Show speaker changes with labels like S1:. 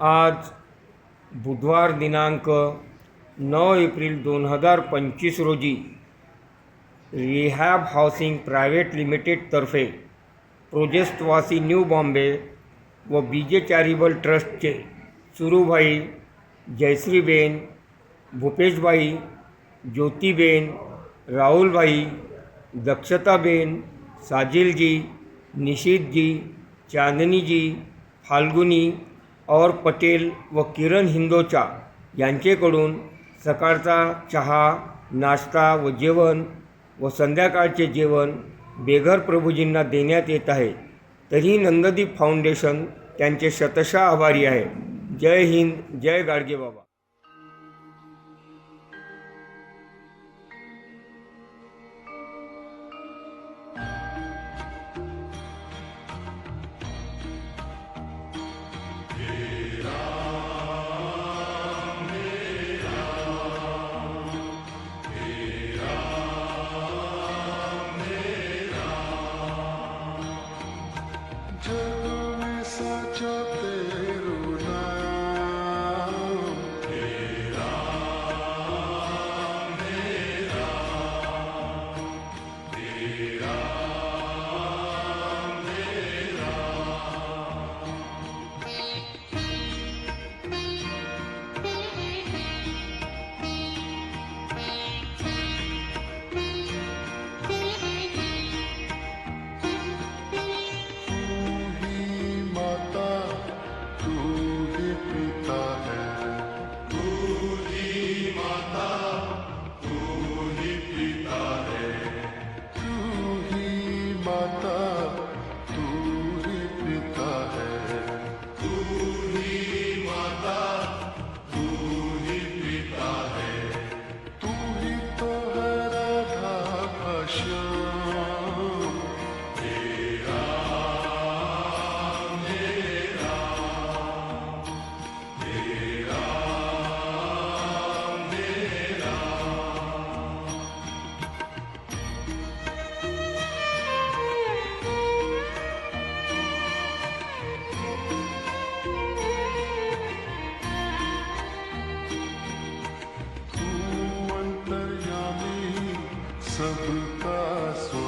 S1: आज बुधवार दिनांक नऊ एप्रिल दोन हजार पंचवीस रोजी रिहॅब हाऊसिंग प्रायव्हेट लिमिटेडतर्फे प्रोजेस्टवासी न्यू बॉम्बे व बी जे चॅरिबल ट्रस्टचे सुरूभाई जयश्रीबेन भूपेशबाई ज्योतिबेन राहुलभाई दक्षताबेन साजिलजी निशितजी चांदनीजी फाल्गुनी और पटेल व किरण हिंदोचा यांचेकडून सकाळचा चहा नाश्ता व जेवण व संध्याकाळचे जेवण बेघर प्रभूजींना देण्यात येत आहे. तरी नंददीप फाउंडेशन त्यांचे शतशः आभारी आहे. जय हिंद जय गाडगे
S2: Santo passo.